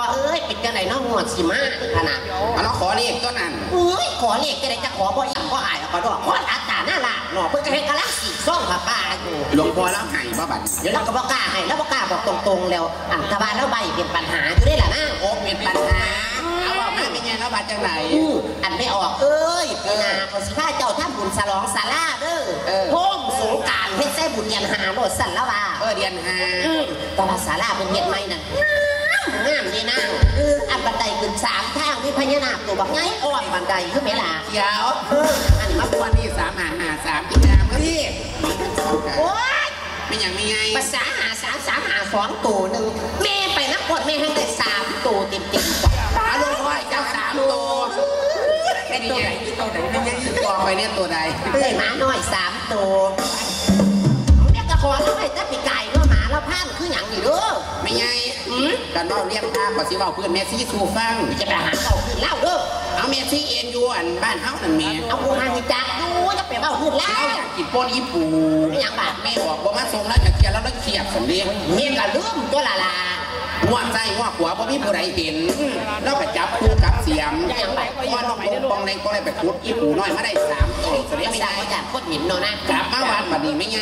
อเอ้ยเป็นจังไหนน้องหวดสิมาขนาดเอาเราขอเลขก็นั่นเอ้ยขอเลขจะได้จะขอบ่อิ่มบ่อายแล้วก็ดอกขออัตตาหน้าละหนอเพิ่นก็ให้กะลักสีซ่องผ้าป่าอยู่หลวงพ่อแล้วให้บ่บัดนี้เดี๋ยวเราก็บ่กล้าให้แล้วบ่กล้าบอกตรงๆแล้วอันทบานแล้วใบเป็นปัญหาอยู่ได้ล่ะนะโอ้เป็นปัญหาเอาว่ามาเป็นไงแล้วบัดจังไหนอืออันไม่ออกเอ้ยปีหนาเขาสิพาเจ้าทำบุญฉลองศาลาเด้อเออโฮมสงกรารเฮ็ดใส่บุญเย็นหาโลดสั่นละว่าเออเดือนห้าอืมแต่ว่าศาลาเป็นเฮ็ดใหม่นั่น งามดีนะเอออันบันไดขึ้นสามทางมีพญานาคตัวบักไงอ้อมบันไดคือไหมล่ะเดี๋ยวเอออันมามาบวนนี่สามหาหาสามอีกงามมาที่โอ๊ยไม่ยังไม่ไงภาษาหาสามสามหาสองตัวหนึ่งแม่ไปนักกดแม่ให้ได้สามตัวเต็มเต็มๆอาลงร้อยเจ้าสามตัวเป็นยังไงตัวไหนเป็นยังไงบอกไปเนี่ยตัวใดเลยหมาน้อยสามตัวแม่กระขอแล้วให้แต่ปีไก่เนาะหมาแล้วพานคืออย่างนี้เด้อไม่ไงกันว่าเรียกตามกว่าสิว่าเพื่อนเมซี่สูฟังจะไปหาเขาขึ้นเล่าเด้อเอาเมซี่เอ็นยูอันบ้านเฮานั่นแม่เอากูหาหิจักดูจะไปเบ้าขึ้นเล่าเราอยากกินโป้นญี่ปูไม่อย่างบาดแม่บอกว่ามาส่งแล้วจะเคลียร์แล้วแล้วเคลียร์สำเร็จเมียกะลืมตัวละลา หัวใจหัวขวาบ่มีผู้ใดเห็นแล้วก็จับคู่กับเสียมอย่างไรพอน้องปองในก็เลยไปขุดญี่ปูน้อยมาได้สามตัวสำเร็จไม่ไม่ได้ได้จากโคตรหมิ่นเนาะนะกลับมาวันบัดนี้ไม่ไง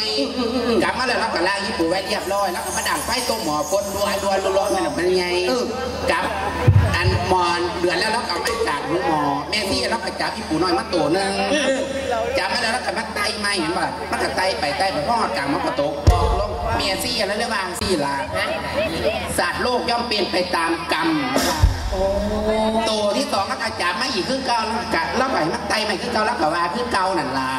กลับมาแล้วเราก็ล้างญี่ปุ่นไว้เรียบร้อยแล้วก็มาดังไฟต้มหมอคนรัวรัวรัวมันมันไงกลับอันมอนเดือนแล้วเราก็ไม่จากหูหมอแม่ที่เราก็จับญี่ปุ่นน้อยมาตัวนึงจับมาแล้วเราก็มาไต่ไม่เห็นป่ะมันก็ไต่ไปไต่ไปพ่อกลางมันก็ตกบอกลง เมียซี่แล้วเรียกว่าซี่ลาสัตว์โลกย่อมเป็นไปตามกรรมตัวที่สองก็จับมาอีกคือเก่าแล้วก็แล้วไปมันไต่ไปคือเก่าแล้วก็ว่าคือเก่านั่นล่ะ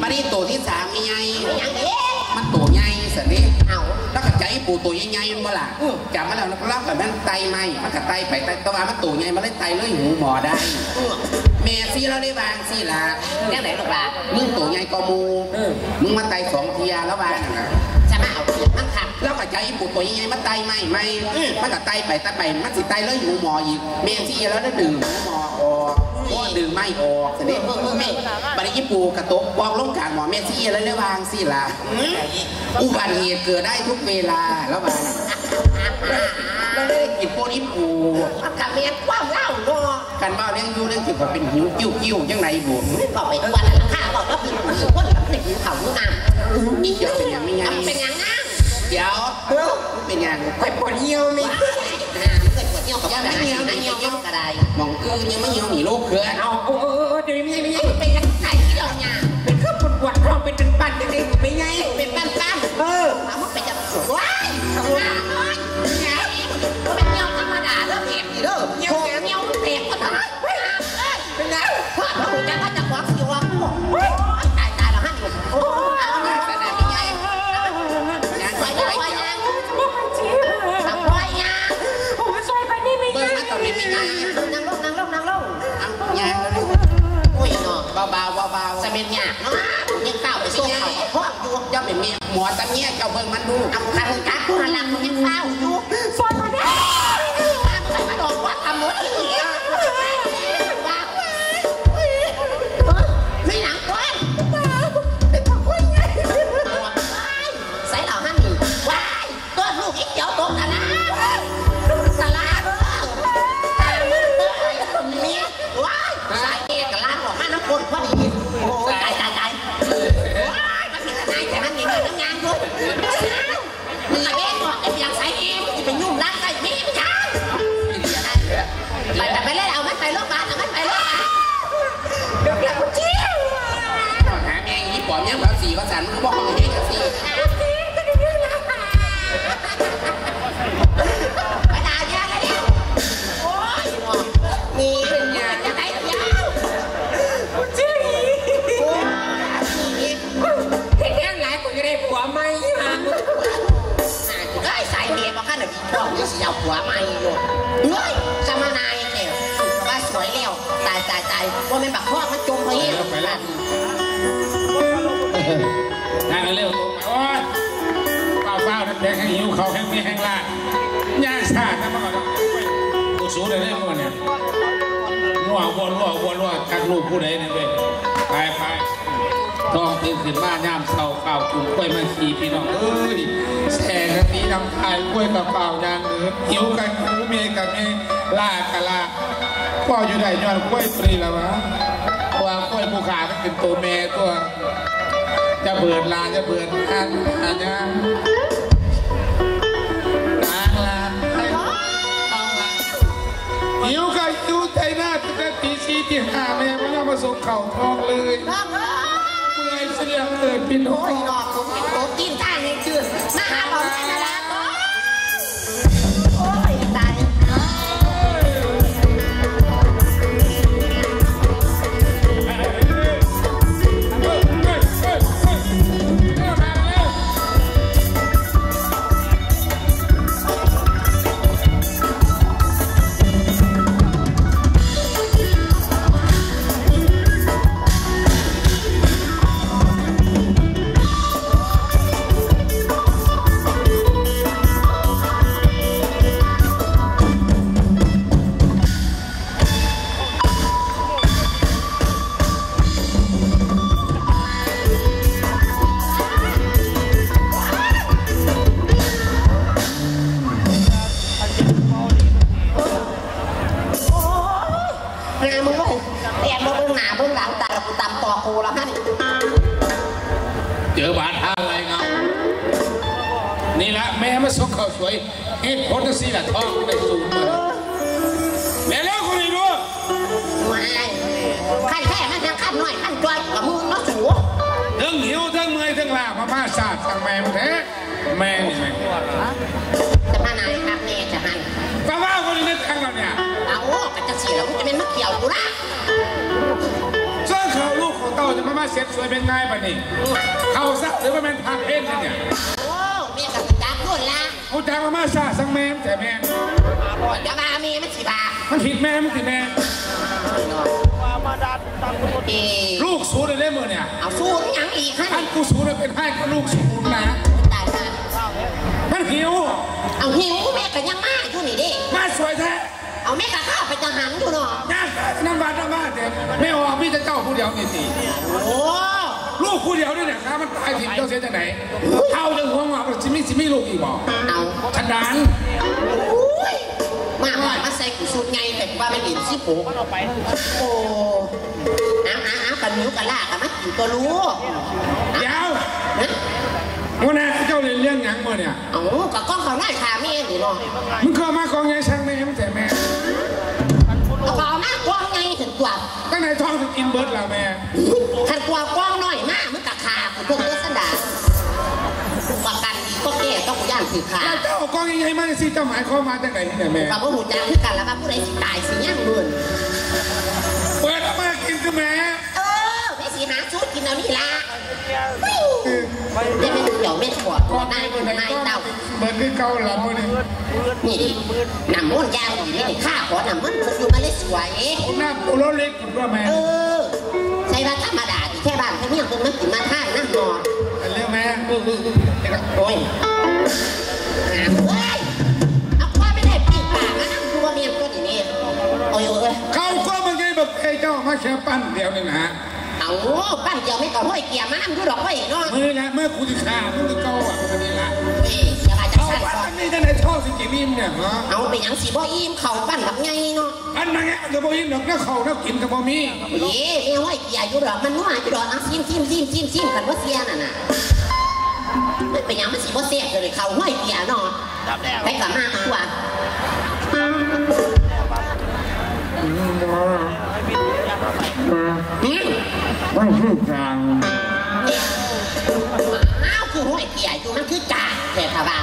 มานี่ตัวที่สามมีไงไม่อย่างนี้มันตัวใหญ่สินี่เอาแล้วก็ใจปูตัวใหญ่ๆมาล่ะจับมาแล้วแล้วก็เล่ากับมันไตไหมมันก็ไตไปไตแตะวันมันตัวใหญ่มันเลยไตเลยหูหมอได้แม่ซี่เราได้วางซี่ละแค่ไหนลูกหลานมึงตัวใหญ่กว่ามูมึงมาไตสองเทียแล้ววางน่ะจะมาเอา เกียรมันขับแล้วก็ใจปูตัวใหญ่ๆมันไตไหมไม่มันก็ไตไปไตไปมันสิไตเลยหูหมออีกแม่ซี่แล้วได้ดึงหูหมอออกก็ดึงไม่ออกสินี่แม่บัดนี้ปูกระตกปองลงกลางหมอแม่ซี่แล้วได้วางซี่ละอุบัติเหตุเกิดได้ทุกเวลาแล้วมาเราได้กินโปนิปูมันกับเมียกว้างเล่าเนาะกันบ้าเลี้ยงยูเรื่องเกี่ยวกับเป็นหิวกิ้วกิ้วยังไงบุ๋มบอกไปตัวนั้นข้าบอกว่าเป็นผู้คนกับติดเขาหน้ามีเกี่ยวเป็นยังไม่ไงเป็นอย่างนั้น เดี๋ยวเป็นยังไปปวดเยี่ยวมีเยปวดเยี่ยวกับยังไม่เยี่ยวไม่เยี่ยวก็ได้มองอื้อยังไม่เยี่ยวหนีลูกเขือเอาโออเดี๋ยวไม่ไม่เป็นยังไงที่เราเนี่ยเป็นเครื่องปวดปวดเราเป็นเป็นปั่นเป็นเป็นไงเป็นปั่นปั้นเออ อตะเมียเจ้าเบิ่งมันดูเอาคันกัดผู้หันหลังยังเฝ้าอยู่ฟอนมาได้มาดอกว่าทำหมดเลยว่าไม่หนังก้อนเป็นพ่อคนไงใส่เหล่าหั่นว้ายก้อนลูกอีกเดี๋ยวตกกันนะากลูกผู้ใดเนี่ยเว้ยไปไปทองตื่นขึ้นมาย่ามเสาเปล่าจุ่มกล้วยมาขี่พี่น้องเอ้ยแสงกันนี้น้ำทายกล้วยกับเปล่ายางเนื้อหิวกันหิวเมียกับเมียลากะลาพ่ออยู่ไหนย้อนกล้วยปรีแล้วะว่ากล้วยผู้ขามันเป็นตัวแม่ตัว จะเบิดลาจะเบิดอันอันยังนางลาให้ต้องลาหิว ใจหน้าตั้งแต่ตีสี่ตีห้าแม่ไม่ต้องมาส่งเข่าทองเลยน้องเอ้ยเมื่อยเสียงเกิดพี่น้อโอ้งยดอกผมเป็นโตกินท่านี่ ล้วฮะนี่เจอบาดทางอะไรเงานี่ละแม่มาส่งข้าวสวยเหตุผลสิละท้องได้สูงมาแม่แล้วคนนี้ดูไม่ขั้นแค่มันยังขั้นน้อยขั้นจ้อยกับมึงเนาะสูทั้งหิวทั้งเมื่อยทั้งลามาพาศาสตร์ทางแม่มาแท้แม่นี่แม่จะมาไหนครับแม่จะหันป้าว่าคนนี้ทางเราเนี่ยเอากันจะเสียแล้วมึงจะเป็นมะเขียวกูละ มามาเสร็จสวยเป็นไงปะนี่เขาซะหรือว่าเป็นพักเอ็นเนี่ยโอ้แม่กับจักรุ่นละกูจ้างมามาศาสตร์สังแม่แต่แม่จะมาแม่มันสิบามันผิดแม่มันผิดแม่เอลูกสูดเลยมือเนี่ยเอาสู้ยังอีกฮะท่านกูสูดเป็นให้ก็ลูกสูดนะตายมามันหิว เอาหิวแม่ก็ยังมาอยู่นี่ดิมาสวยแท้ เอาแม่ก็ข้าวไปจังหันอยู่เนาะยากน้ำบาดน้ำบาดแต่ไม่ออกพี่จะเจ้าผู้เดียวนี่สิโอ้ลูกผู้เดียวนี่เนี่ยครับมันตายถิ่นเจ้าเสียจากไหนเท่าจะหัวงอกจิมีจิมีลูกอีกบ่เอาฉันดันอุ้ยมาหอยมาใส่กูสุดไงแต่ว่าไม่เห็นสิปูโอ้อ้าวอ้าวอ้าวกันนิ้วกันลากกันมากินตัวรู้เดี๋ยว นะวันนั้นเจ้าเรียนเรื่องหยังมาเนี่ยเอากับก้องเขาหน้าขาแม่ดิเนาะมึงเคยมากองยายช่างแม่มึงแต่แม่เอาเขาหน้ากว้างไงถึงกว่าตั้งไหนท้องถึงกินเบิร์ดแล้วแม่ขันกว่ากว้างหน่อยมากมันกะขากูพวกเลือดสันดาประกันก็แก่ต้องกูย่านถือขาแล้วเจ้าเอากองยังไงมาสิเจ้าหมายความมาจากไหนนี่เนี่ยแม่กับว่าหูจางคือกันแล้วว่าผู้ใดสิตายสิย่างเงินเปิดออกมากินกับแม่เออไม่สิหาชุดกินเอานี่ละเดี๋ยว ไม่เดี๋ยวไม่ถอดตัวนายนายเต่าเบิร์ดคือเก่าหลับมาเนี่ยนี่ดิน้ำมันต์ยาวดีนี่ข้าขอน้ำมันต์คนอยู่มาเลยสวยหน้าปูรถเล็กกินว่าแม่เออใช่ว่าธรรมดาที่แค่บ้านแค่เมียคนมากินมาท่านนั่งนอนเรื่องแม่โอ้ยเฮ้ยเอาว่าไม่ได้ปีกปากนะนั่งตัวเมียตัวนี้โอ้ยโอ้ยเขาก็เมื่อกี้แบบไอ้เจ้ามาแค่ปั้นเดียวนี่นะ เอาปั้นเดียวไม่ก็ห้อยเกียร์มานั่งดูดอกไว้เนาะมือละเมื่อกูจะฆ่ามึงก็เก่าอะคนนี้ละเฮ้ยอย่ามาจังเอาสั่นปั้นก่ออันนนี้จะไหนชอบสิกินิ่มเนี่ยฮะเอาไปหยังสีบ่อิ่มเข่าปั้นแบบไงเนาะอันนั้นไงเดี๋ยวพอยิ้มดอกน้าเขาน้ากินกับพอมีเอ๊ะไม่ห้อยเกียร์อยู่ดอกมันนัวอยู่ดอกเอาซิมซิมซิมซิมซิมกันว่าเสียน่ะน่ะมันเป็นหยังมันสีบ่เสียเลยเข่าห้อยเกียร์เนาะไปกลับมาตัวอื มไม่พูดกลางอ้าวคือห้อยเกียร์อยู่มันคือจ่าแต่ถ้าว่า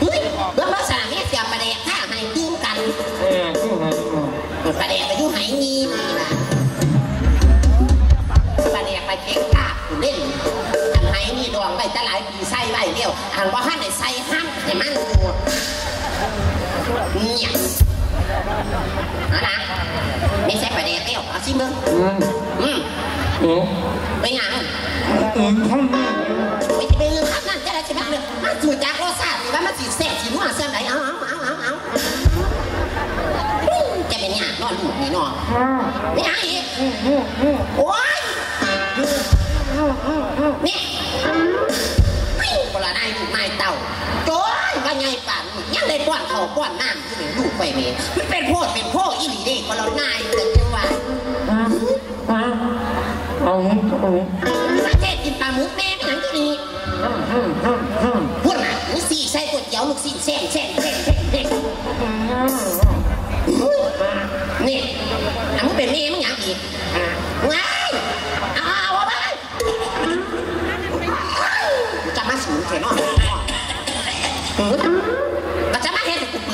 เฮ้ยเรื่องภาษาเนี่เสียประเดี๋ยวถ้าให้ตื้มกันประเดี๋ยวไปยู่ไหงีนี่นะประเดี๋ยวไปเช็คกาบเล่นอันไหนี่ดวงไปตะหลายปีใส่ไว้เดียวอันว่าห้าในใส่ห้ามให้มันดูเนี่ย เอาละไม่ใช่ประเดี๋ยวเดียวเอาสิมึงอืมอืมโอ้ไปหยังเออท่านแม่ไปจะไปลืมครับนั่นจ ได้ป้อนเขาวป้อนน้ำที่ไหนลูกไปเมมันเป็นโพดเป็นโพดอีหลีเด็กคนละนายเกิดจังหวะเอาเอาประเทศกินปลาหมึกแม่ไม่หนังที่นี่พูดนะนี่สี่ใส่ก๋วยเตี๋ยวลูกสี่แซ่บแซ่บแซ่บแซ่บแซ่บนี่อะมึงเป็นแม่มึงหยังอีก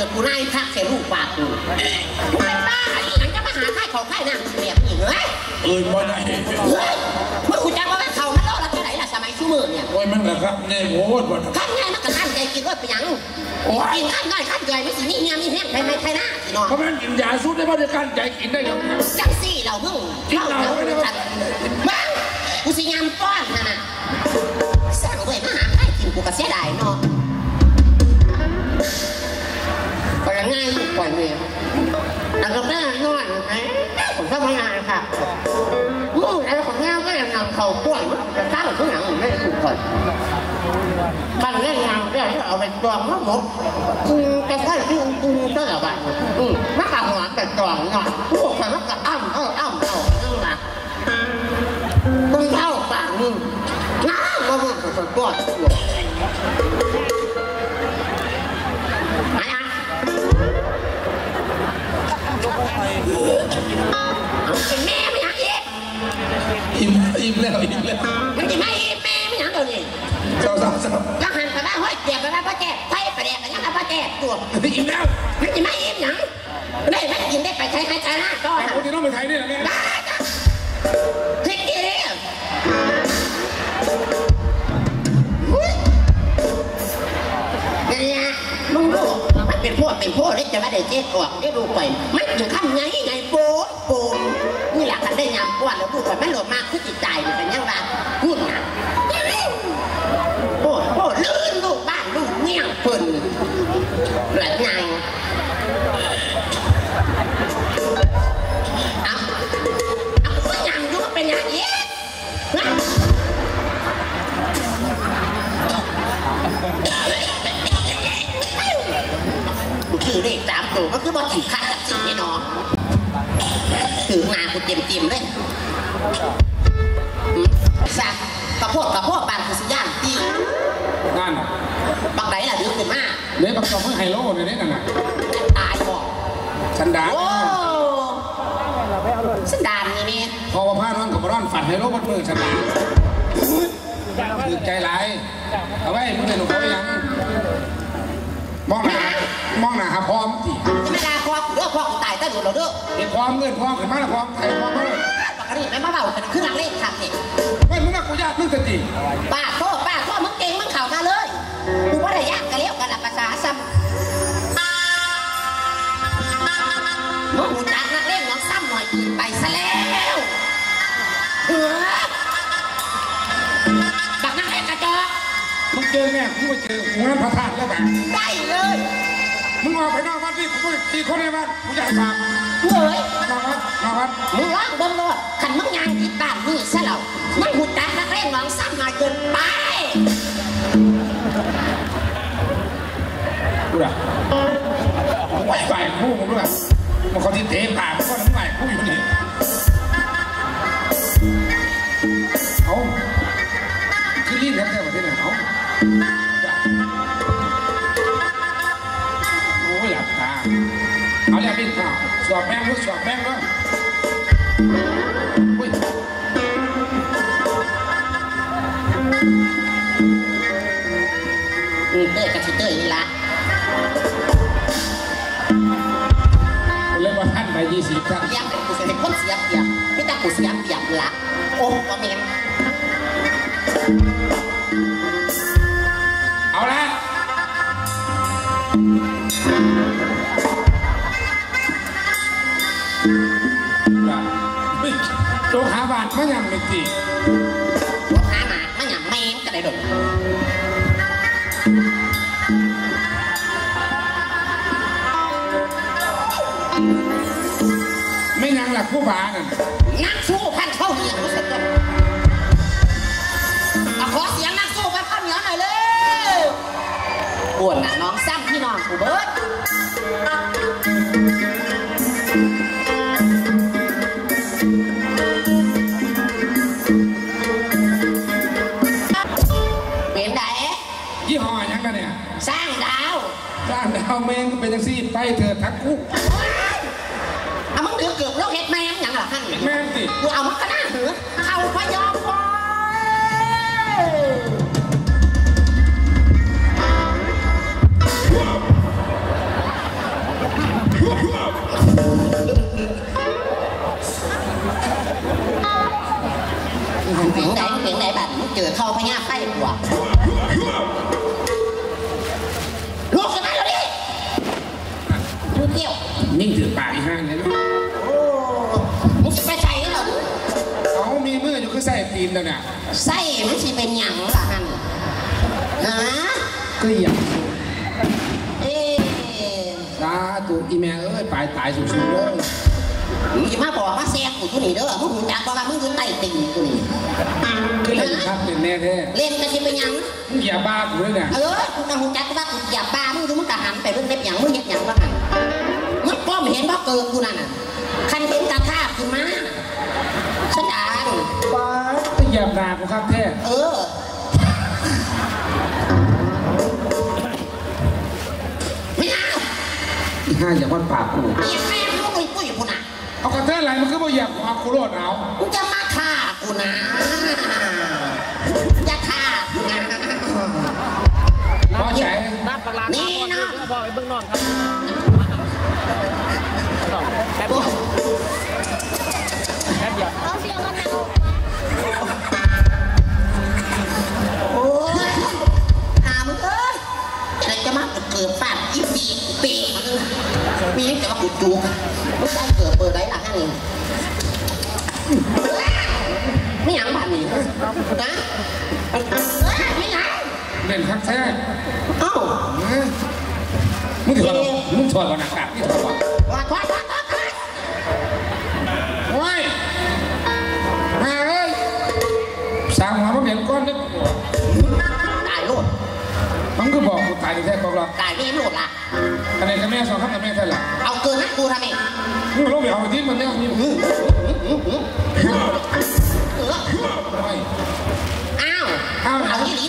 กูเปิดกูนายทักเสียลูกปากกูมึงเป็นบ้าอีหยังจะมาหาค่ายเขาค่ายนางเสียบอีกเฮ้ยเอ้ยบ่ได้เฮ้ยเมื่อคุณจังว่าเขามันโลกละเท่าไหร่ล่ะสมัยชั่วโมงเนี่ยโอ้ยมันกะครับแน่โหดบ่ขั้นง่ายมันก็ขั้นใจกินว่าไปหยังกินขั้นง่ายขั้นใหญ่ไม่สินี่เนี่ยมีแห้งไทยไทยหน้าพี่น้องเพราะมันกินยาสุดได้บ่ได้การใจกินได้ยังไงจังสี่เราเพิ่งเล่าเราจัดบ้างกูสิยามป้อนนะน่ะสร้างด้วยมาหาใครกินกูก็เสียดายเนาะ ลูกปล่อยเมียแล้วก็แม่นอนไอ้ผมทำงานค่ะอือแล้วของแม่ก็ยังนำเขาป้วนจะตั้งทุกอย่างไม่ถูกก่อนมันเล่นงานได้เอาไปจองแล้วหมดอืมแต่ถ้าที่อืมก็แบบอืมมักเอาหัวแต่จองเนาะพวกมันกจะอ้ำเอออ้ำเอานั่นแหละมึงเท่าปากมึงน้ามามึงก็จะตัว เป็นแม่ไม่ยังอีกอิ่มอิ่มแล้วอิ่มแล้วมันจะไม่แม่ไม่ยากเดี๋ยวนี้เจ้าสาวสาวแล้วหันไปว่าเฮ้ยเจ็บไปว่าพ่อเจ็บไฟประเดี๋ยวกันยังไงพ่อเจ็บตัวอิ่มแล้วมันจะไม่อิ่มหยังได้ไม่กินได้ไปใช้ใช้ใช้นะก็แต่คนที่ต้องไปใช้เนี่แหละแม่ได้จ้ะพริกกี่ เป็นพวกเป็นพวกได้จะมาได้เจ๊กออกได้ดูไปมันถึงขั้นไงไงโป๊ะโป๊ะนี่แหละกันได้ยามกวนแล้วดูก่อนมันหลดมากขึ้นจิตใจมันเป็นยังไงหุ่นนะโป๊ะโป๊ะลื่นลูกบ้านลูกเมี่ยงเพิ่นหลายไงเอาเอาก็ยังยู่เป็นย่างนี้นะ ถือเลขสามตัวก็คือบอกถึงขั้นกับสิ่งนี้น้องถือมากูเต็มเต็มๆเลยอืมสักกระโพดกระโพดบานกูสิย่านตีนั่นบักไหนล่ะดื้อขึ้นมาเด็กประกอบมือไฮโลเลยนี่นั่นน่ะตายบอกฉันดาโอ้สันดานนี่นี่พอว่าพานอนกับร้อนฝันไฮโลมันมือฉันดาคือใจร้ายเอาไว้มึงเลยหนูเขายังมองหน้า มองหน้าหาพร้อมสิจะไม่ได้พ่อกูเด้อพ่อกูตายแต่หนูเราเด้อเห็นพร้อมเงินพร้อมขึ้นมาแล้วพร้อมไทยพร้อมมาเลยปกติไม่มาเบากันขึ้นหลังเลขขับเนี่ยไม่มึงน่ะกูญาติมึงสติป้าโทษป้าโทษมึงเก่งมึงเข่ามาเลยกูว่าได้ยากกันแล้วกันละภาษาซ้ำมึงหูจักนักเล่นน้องซ้ำหน่อยอีกไปซะแล้วเออบักนักเล่นกระจอกมึงเจอแม่มึงไปเจอกูงั้นพระธาตุแล้วกันได้เลย มึงออกไปนอกวัดนี่กูตีคนในวัดกูอยากฝากเว้ยนอกวัดนอกวัดมึงร้องเบิ่งโลดขันมึงยางติดบ้านนี่ซะแล้วมึงหูจักนักเล่นหวังซ้ำหน่อยเกินไปดูด่ะไหวไหวคู่มึงด้วยมึงเขาที่เตะปากมึงก็น้ำไหวคู่อยู่นี่ งด้วยสวบแป้งด้วยอุ้ยอืมเต้ยกับชิเต้ยนี่ละเรียกว่าท่านไปยี่สิบครับเลี้ยงเป็นกูเสียเป็นคนเสียเปรียบพี่ตากูเสียเปรียบละโอ้ก็เมนเอาละ โจกหาบาทมาอย่างหนึ่งทีลูกค้ามาไม่หยังแม่งก็ได้ดอกไม่ยังหลักผู้บานั่นนักสู้พันเข้าเรียนรู้สึกว่าขอเสียงนักสู้กันข้าวเหนียวหน่อยเร็วปวดน่ะน้องซ้ำพี่น้องกูเบิร์ด เป็นจังซี่ไปเถิดทักคู่เอามึงเดือเกือบโลกเฮ็ดแม่งหยังล่ะท่านแม่งติกูเอามันก็น่าหือเข้าพยอมพอยเสียงไหนเสียงไหนแบบมึงเจอเข้าพญาไฟกว่า อยู่คือใส่ตีนแล้วเนี่ยไส้มันสิเป็นหยังล่ะฮันฮะเกลียดเอ๊ะสาธุอีแม่เอ้ยปลายตายสุดๆเลยมึงอย่ามาบอกว่าแซ่กูตัวนี้เด้อมึงหูจักบอกว่ามึงคือไต่ติ่งกูนี่คือเล่นครับเป็นแน่แท้เล่นกันสิเป็นหยังมึงอย่าบ้ากูเลยเนี่ยเออกูก็หูจักว่ากูอย่าบ้ามึงดูมึงกะหันไปเบิ่งเล็บหยังมึงเฮ็ดหยังว่าหันมึงป้อมเห็นบ่เกินกูนั่นน่ะคันเห็นกระทาบขึ้นมา ย่าด่ากูครับแท้เออ ไม่เอาอีห้าอย่าวัดปากกูเอียแม่มึงปุ้ยปุ้ยกูนะเอากระแทกอะไรมันก็บ่อยากกูเอากูโลดเอามึงจะมาฆ่ากูนะจะฆ่ากูนะพอใจนี่นะบอกไปเบื้องนอกครับ ปีแต่ว่ากูจูกมึงได้เกิดเปิดได้หลังนี่ไม่หยังบ้านนี่นะไม่หยังเล่นคักแท้เอ้ามึงถอดมึงถอดก่อนนะครับนี่ถอดก่อนว่าว่าว่าว่าว่าโอ้ยมาเอ้ยสั่งมาบ่เห็นก้อนนึกตายโลดมันก็บอกกูตายในแท้บอกหรอตายไม่โลดละ อันไหนกับแม่สองครับกับแม่เท่าไหร่เอาเกินนะกูทำเองมึงลงไปเอาที่มันแล้วนี่มึงเออไม่อ้าวเอาเอาที่ลิ